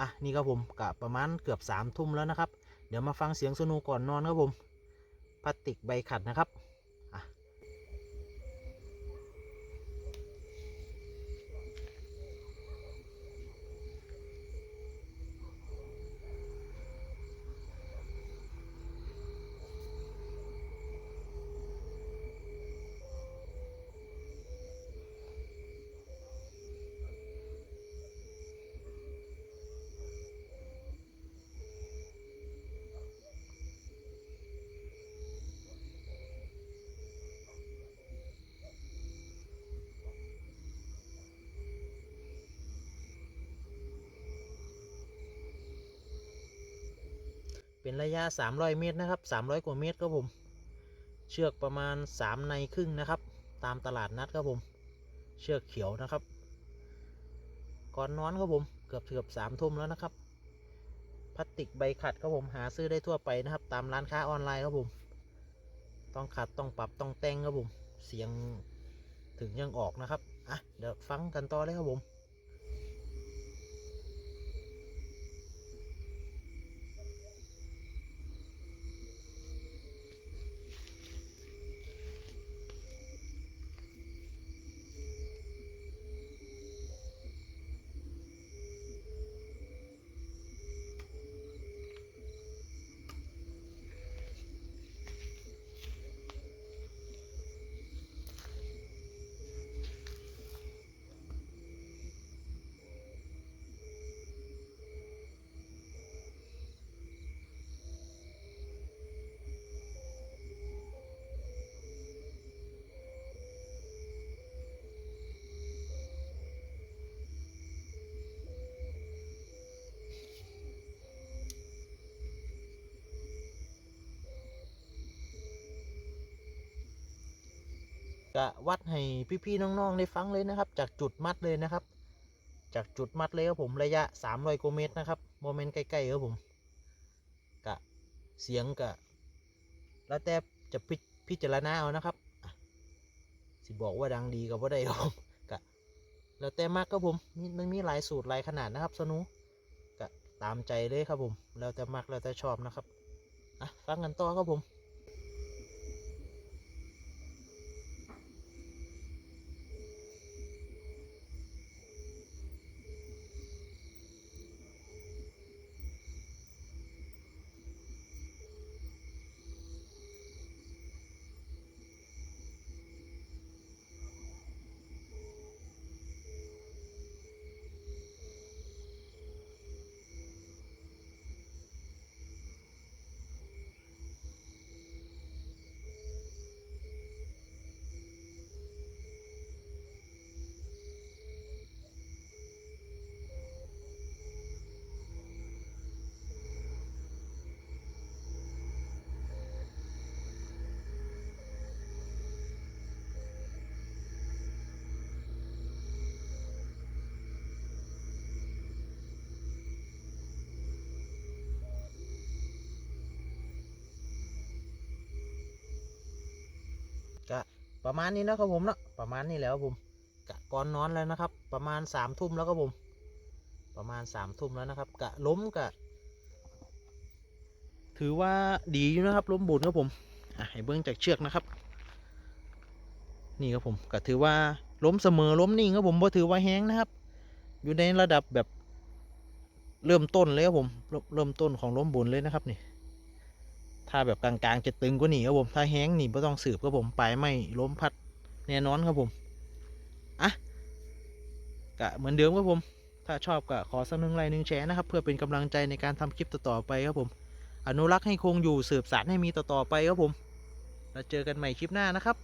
อะนี่ครับผมกะประมาณเกือบสามทุ่มแล้วนะครับ เดี๋ยวมาฟังเสียงสนูก่อนนอนครับผมพลาสติกใบขัดนะครับ เป็นระยะ 300 เมตรนะครับ 300 กว่าเมตรครับผม เชือกประมาณ 3 ในครึ่งนะครับ ตามตลาดนัดครับผม เชือกเขียวนะครับ ก่อนนอนครับผม เกือบเกือบสามทุ่มแล้วนะครับ พลาสติกใบขัดครับผม หาซื้อได้ทั่วไปนะครับ ตามร้านค้าออนไลน์ครับผม ต้องขัดต้องปรับต้องแต่งครับผม เสียงถึงยังออกนะครับ อะ เดี๋ยวฟังกันต่อเลยครับผม ก็วัดให้พี่ๆน้องๆได้ฟังเลยนะครับ จากจุดมัดเลยนะครับ จากจุดมัดเลยครับผมระยะ300กิโลเมตรนะครับโมเมนต์ใกล้ๆครับผมกะเสียงกะแล้วแต่จะพิพจารณาเอานะครับสิบอกว่าดังดีกับว่าได้ครับกะแล้วแต่มากครับผมมันมีหลายสูตรหลายขนาดนะครับสนุกะตามใจเลยครับผมแล้วแต่มักแล้วแต่ชอบนะครับอะฟังกันต่อครับผม ประมาณนี้นะครับผมเนาะประมาณนี้แล้วผมกะก่อนนอนแล้วนะครับ ประมาณสามทุ่มแล้วครับผม ประมาณสามทุ่มแล้วนะครับ กะล้มกะ ถือว่าดีอยู่นะครับ ล้มบุญครับผมอะให้เบื้องจากเชือกนะครับ นี่ครับผมก็ถือว่าล้มเสมอล้มนิ่งครับผมบ่ถือว่าแห้งนะครับ อยู่ในระดับแบบเริ่มต้นเลยครับผม เริ่มต้นของล้มบุญเลยนะครับนี่ ถ้าแบบกลางๆจะตึงกว่านี้ครับผมถ้าแห้งนี่ไม่ต้องสืบครับผมปลายไม่ล้มพัดแน่นอนครับผมอะกะเหมือนเดิมครับผม ถ้าชอบก็ขอสักหนึ่งไลค์หนึ่งแชร์นะครับ เพื่อเป็นกำลังใจในการทำคลิปต่อๆไปครับผม อนุรักษ์ให้คงอยู่สืบสานให้มีต่อๆไปครับผม แล้วเจอกันใหม่คลิปหน้านะครับ